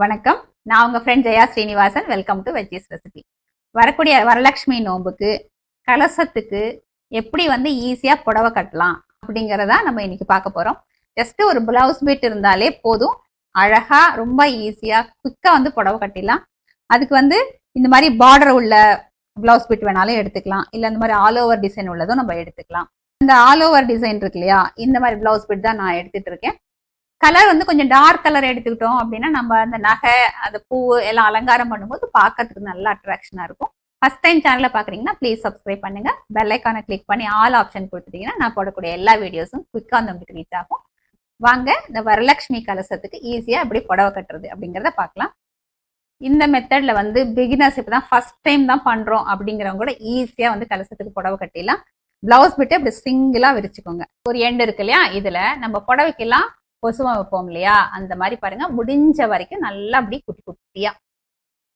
வணக்கம். நான் உங்கள் friend Jaya Srinivasan. Welcome to veggies recipe வரக்கூடிய வரலட்சுமி நோம்புக்கு கலசத்துக்கு எப்படி வந்து ஈஸியாக புடவை கட்டலாம் அப்படிங்கிறதா நம்ம இன்னைக்கு பார்க்க போகிறோம் ஜஸ்ட்டு ஒரு பிளவுஸ் பீட் இருந்தாலே போதும். அழகாக ரொம்ப ஈஸியாக குயிக்காக வந்து புடவை கட்டிடலாம். அதுக்கு வந்து இந்த மாதிரி பார்டர் உள்ள பிளவுஸ் பீட் வேணாலும் எடுத்துக்கலாம். இல்லை இந்த மாதிரி ஆல் ஓவர் டிசைன் உள்ளதும் நம்ம எடுத்துக்கலாம். இந்த ஆல் ஓவர் டிசைன் இருக்கு இல்லையா? இந்த மாதிரி பிளவுஸ் பீட் தான் நான் எடுத்துகிட்டு இருக்கேன். கலர் வந்து கொஞ்சம் டார்க் கலர் எடுத்துக்கிட்டோம் அப்படின்னா நம்ம அந்த நகை அந்த பூ எல்லாம் அலங்காரம் பண்ணும்போது பார்க்கறதுக்கு நல்ல அட்ராக்ஷனாக இருக்கும். ஃபர்ஸ்ட் டைம் சேனலில் பார்க்குறீங்கன்னா ப்ளீஸ் சப்ஸ்கிரைப் பண்ணுங்க. பெல் ஐக்கானை கிளிக் பண்ணி ஆல் ஆப்ஷன் கொடுத்துட்டீங்கன்னா நான் போடக்கூடிய எல்லா வீடியோஸும் குயிக்காக வந்து உங்களுக்கு ரீச் ஆகும். வாங்க இந்த வரலட்சுமி கலசத்துக்கு ஈஸியாக எப்படி புடவை கட்டுறது அப்படிங்கிறத பார்க்கலாம். இந்த மெத்தடில் வந்து பிகினர்ஸ் இப்போ தான் ஃபர்ஸ்ட் டைம் தான் பண்ணுறோம் அப்படிங்கிறவங்க கூட ஈஸியாக வந்து கலசத்துக்கு புடவை கட்டிடலாம். ப்ளவுஸ் பிட்டு அப்படி சிங்கிளாக விரிச்சுக்கோங்க. ஒரு எண்டு இருக்கு இல்லையா? இதில் நம்ம புடவைக்கெல்லாம் கொசுவம் வைப்போம் இல்லையா? அந்த மாதிரி பாருங்க. முடிஞ்ச வரைக்கும் நல்லா அப்படி குட்டி குட்டியா.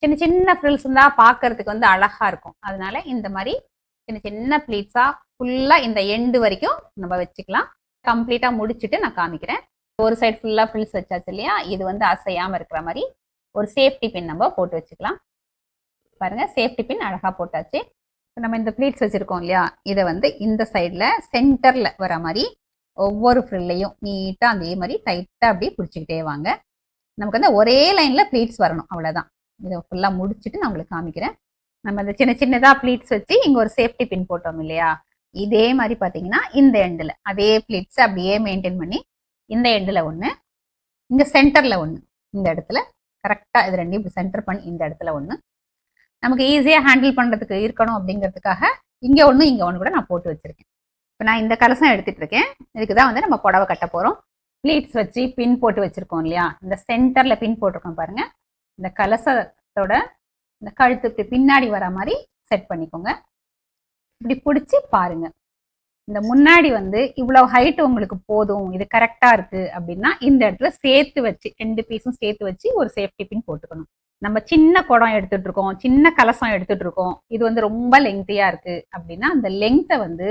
சின்ன சின்ன ஃப்ரில்ஸ் இருந்தா பார்க்கறதுக்கு வந்து அழகா இருக்கும். அதனால இந்த மாதிரி சின்ன சின்ன ப்ளீட்ஸா ஃபுல்லா இந்த எண்டு வரைக்கும் நம்ம வச்சுக்கலாம். கம்ப்ளீட்டா முடிச்சுட்டு நான் காமிக்கிறேன். ஒரு சைடு ஃபுல்லா ஃபில்ஸ் வச்சாச்சு இல்லையா? இது வந்து அசையாம இருக்கிற மாதிரி ஒரு சேஃப்டி பின் நம்ம போட்டு வச்சுக்கலாம். பாருங்க சேஃப்டி பின் அழகா போட்டாச்சு. நம்ம இந்த ப்ளீட்ஸ் வச்சிருக்கோம் இல்லையா? இதை வந்து இந்த சைட்ல சென்டர்ல வர மாதிரி ஒவ்வொரு ஃப்ரில்லையும் நீட்டாக அதே மாதிரி டைட்டாக அப்படியே பிடிச்சிக்கிட்டே வாங்க. நமக்கு வந்து ஒரே லைனில் ப்ளீட்ஸ் வரணும் அவ்வளோதான் இதை ஃபுல்லாக முடிச்சுட்டு நான் உங்களுக்கு காமிக்கிறேன். நம்ம இந்த சின்ன சின்னதாக ப்ளீட்ஸ் வச்சு இங்கே ஒரு சேஃப்டி பின் போட்டோம் இல்லையா? இதே மாதிரி பார்த்தீங்கன்னா இந்த எண்டில் அதே ப்ளீட்ஸ் அப்படியே மெயின்டைன் பண்ணி இந்த எண்டில் ஒன்று இங்கே சென்டரில் ஒன்று இந்த இடத்துல. கரெக்டாக இது ரெண்டையும் இப்படி சென்டர் பண்ணி இந்த இடத்துல ஒன்று நமக்கு ஈஸியாக ஹேண்டில் பண்ணுறதுக்கு இருக்கணும் அப்படிங்கிறதுக்காக இங்கே ஒன்று இங்கே ஒன்று கூட நான் போட்டு வச்சுருக்கேன். இப்போ நான் இந்த கலசம் எடுத்துகிட்டு இருக்கேன் இதுக்கு தான் வந்து நம்ம புடவை கட்ட போகிறோம் ப்ளீட்ஸ் வச்சு பின் போட்டு வச்சுருக்கோம் இல்லையா? இந்த சென்டரில் பின் போட்டிருக்கோம் பாருங்கள் இந்த கலசத்தோட இந்த கழுத்துக்கு பின்னாடி வர மாதிரி செட் பண்ணிக்கோங்க. இப்படி பிடிச்சி பாருங்க. இந்த முன்னாடி வந்து இவ்வளோ ஹைட் உங்களுக்கு போதும் இது கரெக்டாக இருக்குது அப்படின்னா இந்த இடத்துல சேர்த்து வச்சு ரெண்டு பீஸும் சேர்த்து வச்சு ஒரு சேஃப்டி பின் போட்டுக்கணும். நம்ம சின்ன குடம் எடுத்துட்டு இருக்கோம் சின்ன கலசம் எடுத்துட்டு இருக்கோம் இது வந்து ரொம்ப லெங்க்தியா இருக்குது அப்படின்னா அந்த லெங்க்த்தை வந்து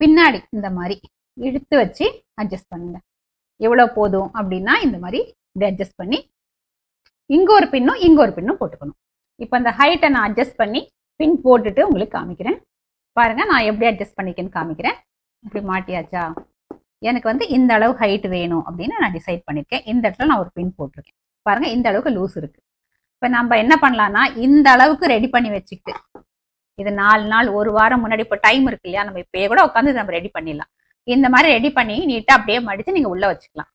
பின்னாடி இந்த மாதிரி இழுத்து வச்சு அட்ஜஸ்ட் பண்ணுங்க. எவ்வளோ போதும் அப்படின்னா இந்த மாதிரி இப்படி அட்ஜஸ்ட் பண்ணி இங்கே ஒரு பின்னும் இங்கே ஒரு பின்னும் போட்டுக்கணும். இப்போ அந்த ஹைட்டை நான் அட்ஜஸ்ட் பண்ணி பின் போட்டுட்டு உங்களுக்கு காமிக்கிறேன். பாருங்க நான் எப்படி அட்ஜஸ்ட் பண்ணிக்கேன்னு காமிக்கிறேன். இப்படி மாட்டியாச்சா? எனக்கு வந்து இந்த அளவு ஹைட் வேணும் அப்படின்னு நான் டிசைட் பண்ணியிருக்கேன் இந்த இடத்துல நான் ஒரு பின் போட்டிருக்கேன். பாருங்க இந்த அளவுக்கு லூஸ் இருக்கு. இப்போ நம்ம என்ன பண்ணலாம்னா இந்த அளவுக்கு ரெடி பண்ணி வச்சுக்கிட்டு இது நாலு நாள் ஒரு வாரம் முன்னாடி இப்போ டைம் இருக்கு இல்லையா? நம்ம இப்பயே கூட உட்காந்து நம்ம ரெடி பண்ணிடலாம். இந்த மாதிரி ரெடி பண்ணி நீட்டாக அப்படியே மடித்து நீங்கள் உள்ளே வச்சுக்கலாம்.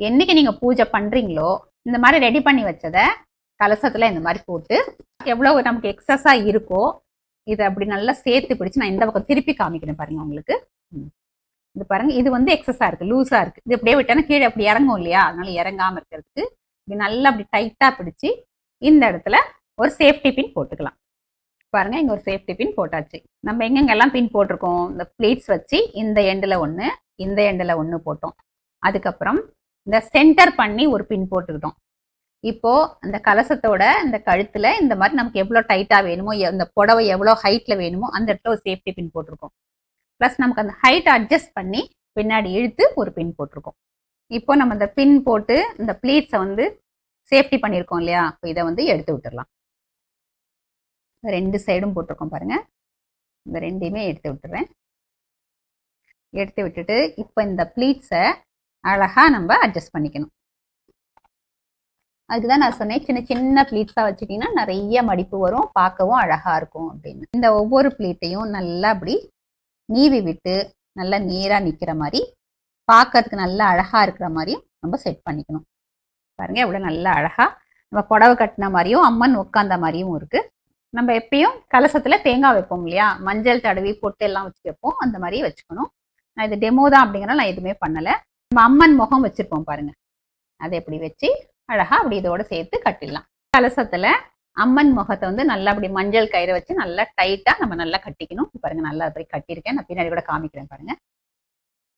என்னைக்கு நீங்கள் பூஜை பண்ணுறீங்களோ இந்த மாதிரி ரெடி பண்ணி வச்சதை கலசத்தில் இந்த மாதிரி போட்டு எவ்வளோ நமக்கு எக்ஸஸாக இருக்கோ இதை அப்படி நல்லா சேர்த்து பிடிச்சி நான் இந்த பக்கம் திருப்பி காமிக்கிறேன் பாருங்கள் உங்களுக்கு. ம். இது பாருங்கள் இது வந்து எக்ஸஸாக இருக்குது லூஸாக இருக்குது இது அப்படியே விட்டோன்னா கீழே அப்படி இறங்கும் இல்லையா? அதனால இறங்காமல் இருக்கிறதுக்கு இப்படி நல்லா அப்படி டைட்டாக பிடிச்சி இந்த இடத்துல ஒரு சேஃப்டி பின் போட்டுக்கலாம். பாருங்க இங்க ஒரு சேஃப்டி பின் போட்டாச்சு. நம்ம எங்கெங்கெல்லாம் பின் போட்டிருக்கோம்? இந்த ப்ளீட்ஸ் வச்சு இந்த எண்டில் ஒன்று இந்த எண்டில் ஒன்று போட்டோம். அதுக்கப்புறம் இந்த சென்டர் பண்ணி ஒரு பின் போட்டுக்கிட்டோம். இப்போ அந்த கலசத்தோட இந்த கழுத்துல இந்த மாதிரி நமக்கு எவ்வளோ டைட்டா வேணுமோ எ- இந்த புடவை எவ்வளோ ஹைட்ல வேணுமோ அந்த இடத்துல ஒரு சேஃப்டி பின் போட்டிருக்கோம். ப்ளஸ் நமக்கு அந்த ஹைட் அட்ஜஸ்ட் பண்ணி பின்னாடி இழுத்து ஒரு பின் போட்டிருக்கோம். இப்போ நம்ம இந்த பின் போட்டு இந்த ப்ளீட்ஸை வந்து சேஃப்டி பண்ணியிருக்கோம் இல்லையா? இப்போ இதை வந்து எடுத்து விட்டுடலாம் ரெண்டு சைடும் போட்டிருக்கோம் பாருங்கள் இந்த ரெண்டையுமே எடுத்து விட்டுறேன். எடுத்து விட்டுட்டு இப்போ இந்த ப்ளீட்ஸை அழகாக நம்ம அட்ஜஸ்ட் பண்ணிக்கணும். அதுதான் நான் சொன்னேன் சின்ன சின்ன ப்ளீட்ஸாக வச்சுட்டிங்கன்னா நிறைய மடிப்பு வரும் பார்க்கவும் அழகாக இருக்கும் அப்படின்னு. இந்த ஒவ்வொரு ப்ளீட்டையும் நல்லா அப்படி நீவி விட்டு நல்லா நேராக நிற்கிற மாதிரி பார்க்கறதுக்கு நல்லா அழகாக இருக்கிற மாதிரியும் நம்ம செட் பண்ணிக்கணும். பாருங்க எவ்வளோ நல்லா அழகாக நம்ம புடவை கட்டின மாதிரியும் அம்மன் உட்காந்த மாதிரியும் இருக்கு. நம்ம எப்பயும் கலசத்தில் தேங்காய் வைப்போம் இல்லையா? மஞ்சள் தடவி பொட்டு எல்லாம் வச்சு வைப்போம். அந்த மாதிரி வச்சுக்கணும். நான் இது டெமோ தான் அப்படிங்கிறனால நான் எதுவுமே பண்ணலை. நம்ம அம்மன் முகம் வச்சுருப்போம் பாருங்க. அதை எப்படி வச்சு அழகாக அப்படி இதோட சேர்த்து கட்டிடலாம். கலசத்தில் அம்மன் முகத்தை வந்து நல்லா அப்படி மஞ்சள் கயிறை வச்சு நல்லா டைட்டாக நம்ம நல்லா கட்டிக்கணும். பாருங்க நல்லா அப்படி கட்டியிருக்கேன். நான் பின்னாடி கூட காமிக்கிறேன் பாருங்க.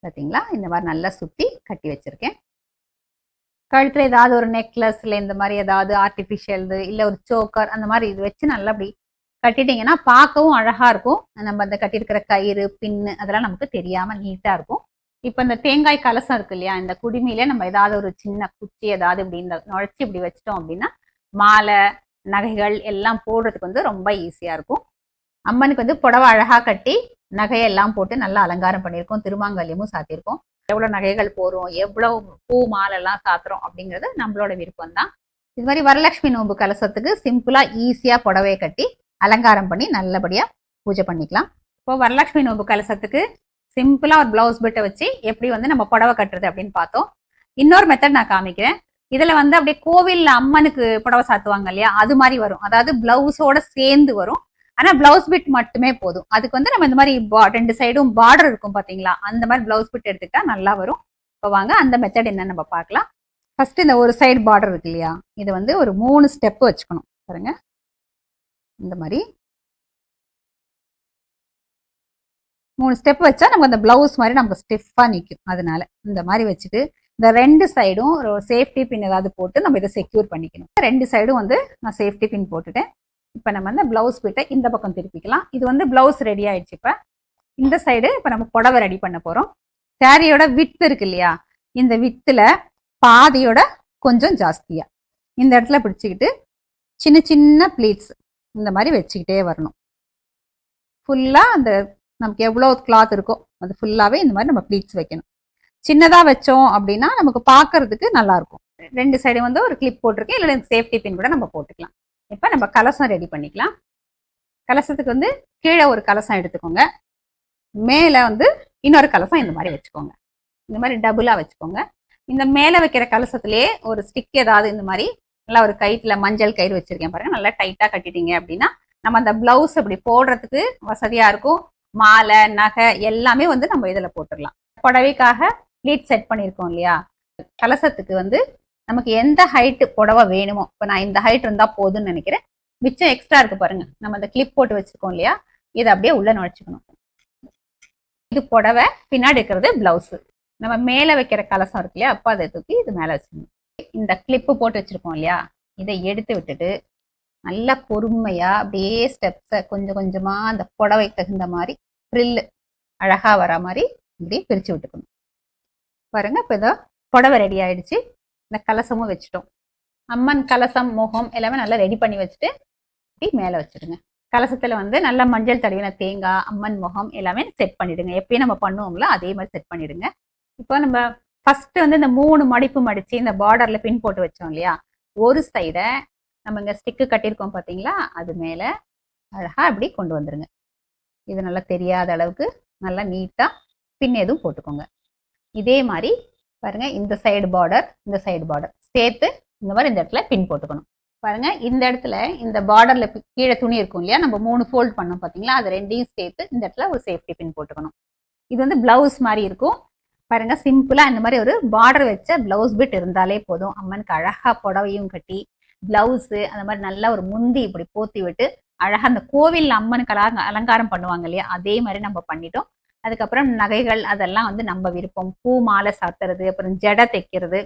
பார்த்தீங்களா இந்த மாதிரி நல்லா சுற்றி கட்டி வச்சிருக்கேன். கழுத்துல ஏதாவது ஒரு நெக்லஸ் இல்லை இந்த மாதிரி ஏதாவது ஆர்டிஃபிஷியல் இல்லை ஒரு சோக்கர் அந்த மாதிரி இது வச்சு நல்லா அப்படி கட்டிட்டீங்கன்னா பார்க்கவும் அழகாக இருக்கும். நம்ம அந்த கட்டியிருக்கிற கயிறு பின்னு அதெல்லாம் நமக்கு தெரியாமல் நீட்டாக இருக்கும். இப்போ இந்த தேங்காய் கலசம் இருக்கு இல்லையா இந்த குடிமையில நம்ம ஏதாவது ஒரு சின்ன குச்சி ஏதாவது இப்படி இந்த நுழைச்சி இப்படி வச்சிட்டோம் அப்படின்னா மாலை நகைகள் எல்லாம் போடுறதுக்கு வந்து ரொம்ப ஈஸியாக இருக்கும். அம்மனுக்கு வந்து புடவை அழகாக கட்டி நகையெல்லாம் போட்டு நல்லா அலங்காரம் பண்ணியிருக்கோம் திருமாங்கல்யமும் சாத்தியிருக்கோம். எவ்வளவு நகைகள் போறோம் எவ்வளவு பூ மாலை எல்லாம் சாத்துறோம் அப்படிங்கிறது நம்மளோட விருப்பம் தான் இது மாதிரி வரலட்சுமி நோன்பு கலசத்துக்கு சிம்பிளா ஈஸியா புடவையை கட்டி அலங்காரம் பண்ணி நல்லபடியா பூஜை பண்ணிக்கலாம். இப்போ வரலட்சுமி நோம்பு கலசத்துக்கு சிம்பிளா ஒரு ப்ளவுஸ் பிட்டை வச்சு எப்படி வந்து நம்ம புடவை கட்டுறது அப்படின்னு பார்த்தோம். இன்னொரு மெத்தட் நான் காமிக்கிறேன். இதுல வந்து அப்படியே கோவிலில் அம்மனுக்கு புடவை சாத்துவாங்க இல்லையா? அது மாதிரி வரும். அதாவது ப்ளவுஸோட சேர்ந்து வரும். ஆனா பிளவுஸ் பிட் மட்டுமே போதும். அதுக்கு வந்து நம்ம இந்த மாதிரி பா- ரெண்டு சைடும் பார்டர் இருக்கும் பாத்தீங்களா? அந்த மாதிரி பிளவுஸ் பிட் எடுத்துக்கிட்டா நல்லா வரும். இப்போ வாங்க அந்த மெத்தட் என்னன்னு நம்ம பார்க்கலாம். ஃபர்ஸ்ட் இந்த ஒரு சைடு பார்டர் இருக்கு இல்லையா? இது வந்து ஒரு மூணு ஸ்டெப் வச்சுக்கணும். பாருங்க. இந்த மாதிரி. மூணு ஸ்டெப் வச்சா நமக்கு அந்த பிளவுஸ் மாதிரி நமக்கு ஸ்டிஃபாக நிற்கும் அதனால இந்த மாதிரி வச்சுட்டு இந்த ரெண்டு சைடும் ஒரு சேஃப்டி பின் ஏதாவது போட்டு நம்ம இதை செக்யூர் பண்ணிக்கணும். ரெண்டு சைடும் வந்து நான் சேஃப்டி பின் போட்டுட்டேன். இப்போ நம்ம வந்து ப்ளவுஸ் பிட்டை இந்த பக்கம் திருப்பிக்கலாம். இது வந்து ப்ளவுஸ் ரெடி ஆயிடுச்சு இப்போ. இந்த சைடு இப்போ நம்ம புடவை ரெடி பண்ண போகிறோம் சேரீயோட வித்து இருக்கு இல்லையா? இந்த வித்துல பாதியோட கொஞ்சம் ஜாஸ்தியாக இந்த இடத்துல பிடிச்சிக்கிட்டு சின்ன சின்ன ப்ளீட்ஸ் இந்த மாதிரி வச்சுக்கிட்டே வரணும். ஃபுல்லாக அந்த நமக்கு எவ்வளோ கிளாத் இருக்கோ அது ஃபுல்லாகவே இந்த மாதிரி நம்ம ப்ளீட்ஸ் வைக்கணும். சின்னதாக வச்சோம் அப்படின்னா நமக்கு பார்க்கறதுக்கு நல்லாயிருக்கும் ரெண்டு சைடு வந்து ஒரு கிளிப் போட்டிருக்கேன். இல்லை சேஃப்டி பின் கூட நம்ம போட்டுக்கலாம். இப்போ நம்ம கலசம் ரெடி பண்ணிக்கலாம். கலசத்துக்கு வந்து கீழே ஒரு கலசம் எடுத்துக்கோங்க. மேலே வந்து இன்னொரு கலசம் இந்த மாதிரி வச்சுக்கோங்க. இந்த மாதிரி டபுளாக வச்சுக்கோங்க. இந்த மேலே வைக்கிற கலசத்துலேயே ஒரு ஸ்டிக் ஏதாவது இந்த மாதிரி நல்லா ஒரு கயிற்றில் மஞ்சள் கயிறு வச்சுருக்கேன் பாருங்கள் நல்லா டைட்டாக கட்டிட்டீங்க அப்படின்னா நம்ம அந்த ப்ளவுஸ் அப்படி போடுறதுக்கு வசதியாக இருக்கும். மாலை நகை எல்லாமே வந்து நம்ம இதில் போட்டுடலாம். புடவைக்காக லீட் செட் பண்ணியிருக்கோம் இல்லையா? கலசத்துக்கு வந்து நமக்கு எந்த ஹைட்டு புடவை வேணுமோ இப்போ நான் இந்த ஹைட் இருந்தால் போதும்னு நினைக்கிறேன். மிச்சம் எக்ஸ்ட்ரா இருக்கு பாருங்க. நம்ம அந்த கிளிப் போட்டு வச்சுருக்கோம் இல்லையா? இதை அப்படியே உள்ள நுழைச்சிக்கணும். இது புடவை பின்னாடி இருக்கிறது பிளவுஸு நம்ம மேலே வைக்கிற கலசம் இருக்கு இல்லையா? அப்போ அதை தூக்கி இது மேலே வச்சுக்கணும். இந்த கிளிப்பு போட்டு வச்சுருக்கோம் இல்லையா? இதை எடுத்து விட்டுட்டு நல்லா பொறுமையாக அப்படியே ஸ்டெப்ஸை கொஞ்சம் கொஞ்சமாக அந்த புடவை தகுந்த மாதிரி ப்ரில்லு அழகாக வர மாதிரி இப்படி பிரித்து விட்டுக்கணும். பாருங்க இப்போ இதோ புடவை ரெடி ஆயிடுச்சு. இந்த கலசமும் வச்சுட்டோம். அம்மன் கலசம் முகம் எல்லாமே நல்லா ரெடி பண்ணி வச்சுட்டு இப்படி மேலே வச்சிடுங்க. கலசத்தில் வந்து நல்லா மஞ்சள் தடவின தேங்காய் அம்மன் முகம் எல்லாமே செட் பண்ணிடுங்க. எப்பயும் நம்ம பண்ணுவோங்களோ அதே மாதிரி செட் பண்ணிடுங்க. இப்போ நம்ம ஃபஸ்ட்டு வந்து இந்த மூணு மடிப்பு மடித்து இந்த பார்டரில் பின் போட்டு வச்சோம் இல்லையா? ஒரு சைடை நம்ம இங்கே ஸ்டிக்கு கட்டியிருக்கோம் பார்த்தீங்களா? அது மேலே அழகாக அப்படி கொண்டு வந்துடுங்க. இது நல்லா தெரியாத அளவுக்கு நல்லா நீட்டாக பின் எதுவும் போட்டுக்கோங்க. இதே மாதிரி பாருங்க இந்த சைடு பார்டர் இந்த சைடு பார்டர் சேர்த்து இந்த மாதிரி இந்த இடத்துல பின் போட்டுக்கணும். பாருங்க இந்த இடத்துல இந்த பார்டர்ல கீழே துணி இருக்கும் இல்லையா? நம்ம மூணு ஃபோல்ட் பண்ணோம் பார்த்தீங்களா அது ரெண்டையும் சேர்த்து இந்த இடத்துல ஒரு சேஃப்டி பின் போட்டுக்கணும். இது வந்து பிளவுஸ் மாதிரி இருக்கும். பாருங்க சிம்பிளா இந்த மாதிரி ஒரு பார்டர் வச்ச பிளவுஸ் பிட் இருந்தாலே போதும். அம்மனுக்கு அழகா புடவையும் கட்டி பிளவுஸு அந்த மாதிரி நல்லா ஒரு முந்தி இப்படி போத்தி விட்டு அழகா அந்த கோவில் அம்மனுக்கு அலங்காரம் பண்ணுவாங்க இல்லையா? அதே மாதிரி நம்ம பண்ணிட்டோம். அதுக்கப்புறம் நகைகள் அதெல்லாம் வந்து நம்ம விருப்பம். பூ மாலை சாத்துறது அப்புறம் ஜடை தைக்கிறது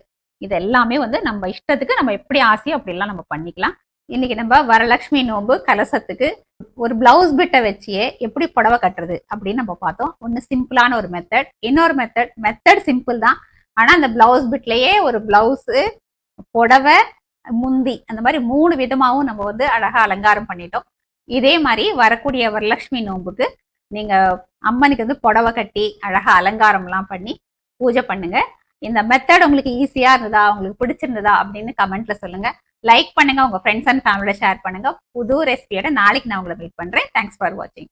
இது எல்லாமே வந்து நம்ம இஷ்டத்துக்கு நம்ம எப்படி ஆசையோ அப்படிலாம் நம்ம பண்ணிக்கலாம். இன்னைக்கு நம்ம வரலட்சுமி நோம்பு கலசத்துக்கு ஒரு பிளவுஸ் பிட்டை வச்சியே எப்படி புடவை கட்டுறது அப்படின்னு நம்ம பார்த்தோம். ஒன்று சிம்பிளான ஒரு மெத்தட் இன்னொரு மெத்தட் மெத்தட் சிம்பிள் தான். ஆனால் அந்த பிளவுஸ் பிட்லேயே ஒரு பிளவுஸு புடவை முந்தி அந்த மாதிரி மூணு விதமாகவும் நம்ம வந்து அழகாக அலங்காரம் பண்ணிட்டோம். இதே மாதிரி வரக்கூடிய வரலட்சுமி நோம்புக்கு நீங்க அம்மனுக்கு வந்து புடவை கட்டி அழகா அலங்காரம்லாம் பண்ணி பூஜை பண்ணுங்க. இந்த மெத்தட் உங்களுக்கு ஈஸியா இருந்ததா உங்களுக்கு பிடிச்சிருந்ததா அப்படின்னு கமெண்ட்ல சொல்லுங்க. லைக் பண்ணுங்க உங்க ஃப்ரெண்ட்ஸ் அண்ட் ஃபேமிலியோட ஷேர் பண்ணுங்க. புது ரெசிபியோட நாளைக்கு நான் உங்களை மீட் பண்றேன். தேங்க்ஸ் ஃபார் வாட்சிங்